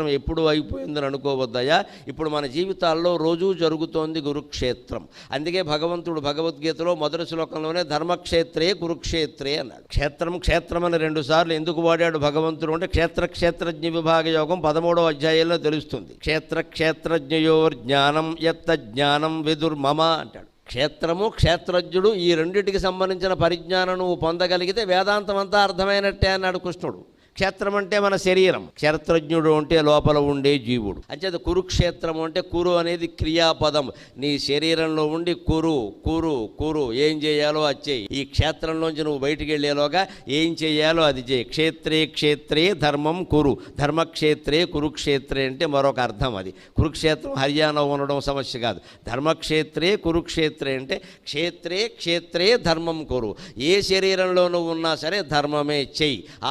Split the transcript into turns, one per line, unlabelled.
కురుక్షేత్రం ఎప్పుడు అయిపోయిందని అనుకోవద్దయా ఇప్పుడు మన జీవితాల్లో రోజూ జరుగుతోంది కురుక్షేత్రం అందుకే భగవంతుడు భగవద్గీతలో మొదటి శ్లోకంలోనే ధర్మక్షేత్రే కురుక్షేత్రే అన్నాడు. క్షేత్రం క్షేత్రం అని రెండు సార్లు ఎందుకు వాడాడు భగవంతుడు అంటే క్షేత్ర క్షేత్రజ్ఞ విభాగ యోగం పదమూడవ అధ్యాయంలో తెలుస్తుంది. క్షేత్ర క్షేత్రజ్ఞయోర్ జ్ఞానం ఎత్త జ్ఞానం విదుర్మమ అంటాడు. క్షేత్రము క్షేత్రజ్ఞుడు ఈ రెండింటికి సంబంధించిన పరిజ్ఞానం నువ్వు పొందగలిగితే వేదాంతం అంతా అర్థమైనట్టే అన్నాడు కృష్ణుడు. క్షేత్రం అంటే మన శరీరం. క్షేత్రజ్ఞుడు అంటే లోపల ఉండే జీవుడు. అంచేత కురుక్షేత్రం అంటే కురు అనేది క్రియాపదం. నీ శరీరంలో ఉండి కురు కురు కురు ఏం చేయాలో అది చేయి. ఈ క్షేత్రంలోంచి నువ్వు బయటికి వెళ్ళేలోగా ఏం చేయాలో అది చేయి. క్షేత్రే క్షేత్రే ధర్మం కురు. ధర్మక్షేత్రే కురుక్షేత్రే అంటే మరొక అర్థం అది. కురుక్షేత్రం హర్యానా ఉండడం సమస్య కాదు. ధర్మక్షేత్రే కురుక్షేత్రే అంటే క్షేత్రే క్షేత్రే ధర్మం కురు. ఏ శరీరంలో నువ్వు ఉన్నా సరే ధర్మమే చెయ్యి ఆ